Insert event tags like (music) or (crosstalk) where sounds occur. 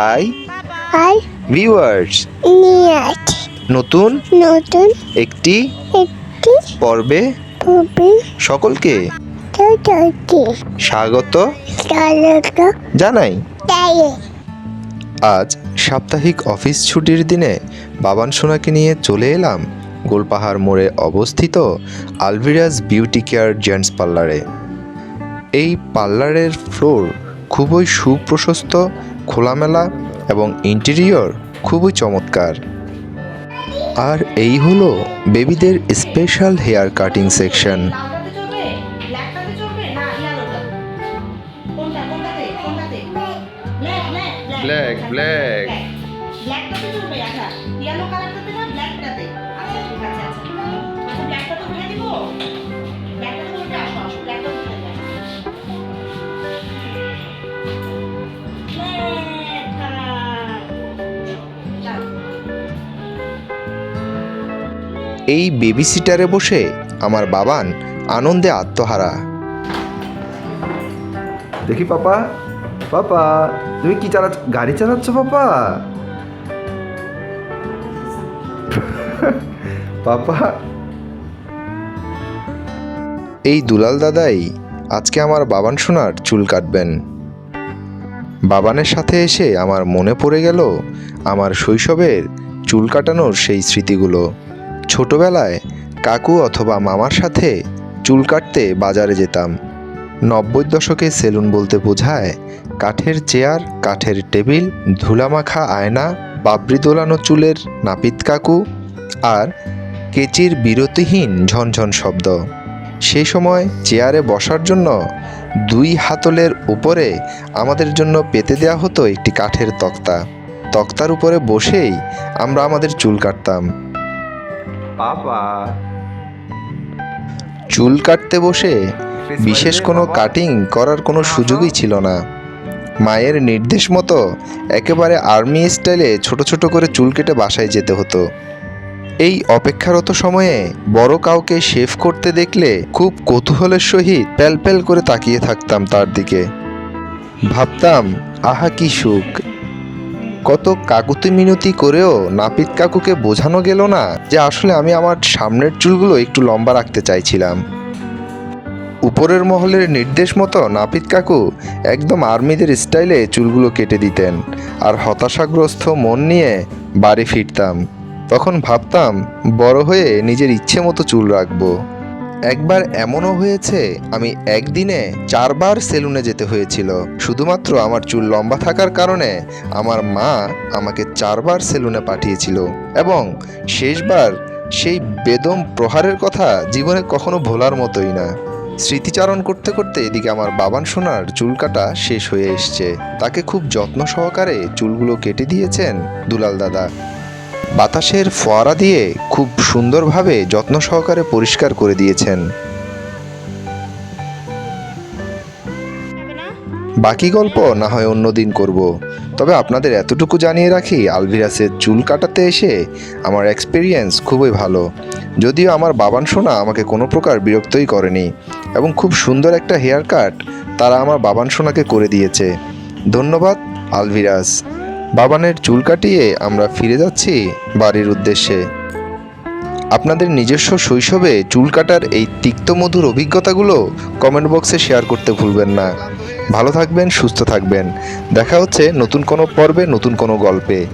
High আর viewers নিয়ে নতুন নতুন একটি একটি পর্বে ছবি সকলকে স্বাগত চালক জানাই আজ সাপ্তাহিক অফিস ছুটির দিনে বাবান সোনাকে নিয়ে চলে এলাম গোলপাহাড় মোড়ে অবস্থিত আলভিরাজ বিউটি কেয়ার জেন্টস পার্লারে। এই পার্লারের ফ্লোর খুবই সুপ্রশস্ত খোলামেলা এবং ইন্টেরিয়র খুবই চমৎকার আর এই হলো বেবিদের special hair cutting section black black ব্ল্যাকটাতে এই বেবি সিটারে বসে আমার বাবান আনন্দে আত্মহারা। দেখি পাপা পাপা তুমি কি চালাচ্ছ গাড়ি চালাচ্ছ পাপা? (laughs) পাপা। এই দুলাল দাদাই আজকে আমার বাবান সোনার চুল কাটবেন। বাবানের সাথে এসে আমার মনে পড়ে গেল আমার শৈশবের চুল কাটানোর সেই স্মৃতিগুলো। ছোটবেলায় কাকু অথবা মামার সাথে চুল কাটতে বাজারে যেতাম। নব্বই দশকে সেলুন বলতে বোঝায়, কাঠের চেয়ার, কাঠের টেবিল, ধুলামাখা আয়না, বাবরি দোলানো চুলের নাপিত কাকু আর কেচির বিরতিহীন ঝনঝন শব্দ। সেই সময় চেয়ারে বসার জন্য দুই হাতলের উপরে আমাদের জন্য পেতে দেওয়া হতো একটি কাঠের তক্তা। তক্তার উপরে বসেই আমরা আমাদের চুল কাটতাম। পাপা চুল কাটতে বসে বিশেষ কোনো কাটিং করার কোনো সুযোগই ছিল না। মায়ের নির্দেশ মতো একেবারে আর্মি স্টাইলে ছোট ছোট করে চুল কেটে বাসায় যেতে হতো। এই অপেক্ষারত সময়ে বড় কাউকে শেভ করতে দেখলে খুব কৌতূহলের সহিত প্যাল করে তাকিয়ে থাকতাম তার দিকে। ভাবতাম আহা কি সুখ। কত কাকুতি মিনতি করেও নাপিত কাকুকে বোঝানো গেল না যে আসলে আমি আমার সামনের চুলগুলো একটু লম্বা রাখতে চাইছিলাম। উপরের মহলের নির্দেশ মতো নাপিত কাকু একদম আর্মিদের স্টাইলে চুলগুলো কেটে দিতেন আর হতাশাগ্রস্ত মন নিয়ে বাড়ি ফিরতাম। তখন ভাবতাম, বড় হয়ে নিজের ইচ্ছে মতো চুল রাখব। একবার এমনও হয়েছে, আমি একদিনে চারবার সেলুনে যেতে হয়েছিল। শুধুমাত্র আমার চুল লম্বা থাকার কারণে আমার মা আমাকে চারবার সেলুনে পাঠিয়েছিল এবং শেষবার সেই বেদম প্রহারের কথা জীবনে কখনো ভোলার মতোই না। স্মৃতিচারণ করতে করতে এদিকে আমার বাবান সোনার চুল কাটা শেষ হয়ে এসছে। তাকে খুব যত্ন সহকারে চুলগুলো কেটে দিয়েছেন দুলাল দাদা। বাতাসের ফোয়ারা দিয়ে খুব সুন্দরভাবে যত্ন সহকারে পরিষ্কার করে দিয়েছেন। বাকি গল্প না হয় অন্যদিন করব। তবে আপনাদের এতটুকু জানিয়ে রাখি, আলভিরাসের চুল কাটাতে এসে আমার এক্সপিরিয়েন্স খুবই ভালো। যদিও আমার বাবান সোনা আমাকে কোনো প্রকার বিরক্তই করেনি এবং খুব সুন্দর একটা হেয়ার কাট তারা আমার বাবান সোনাকে করে দিয়েছে। ধন্যবাদ, আলভিরাস। বাবানের চুল কাটিয়ে আমরা ফিরে যাচ্ছি বাড়ির উদ্দেশ্যে। আপনাদের নিজস্ব শৈশবে চুল কাটার এই তিক্ত মধুর অভিজ্ঞতাগুলো কমেন্ট বক্সে শেয়ার করতে ভুলবেন না। ভালো থাকবেন, সুস্থ থাকবেন। দেখা হচ্ছে নতুন কোনো পর্বে, নতুন কোনো গল্পে।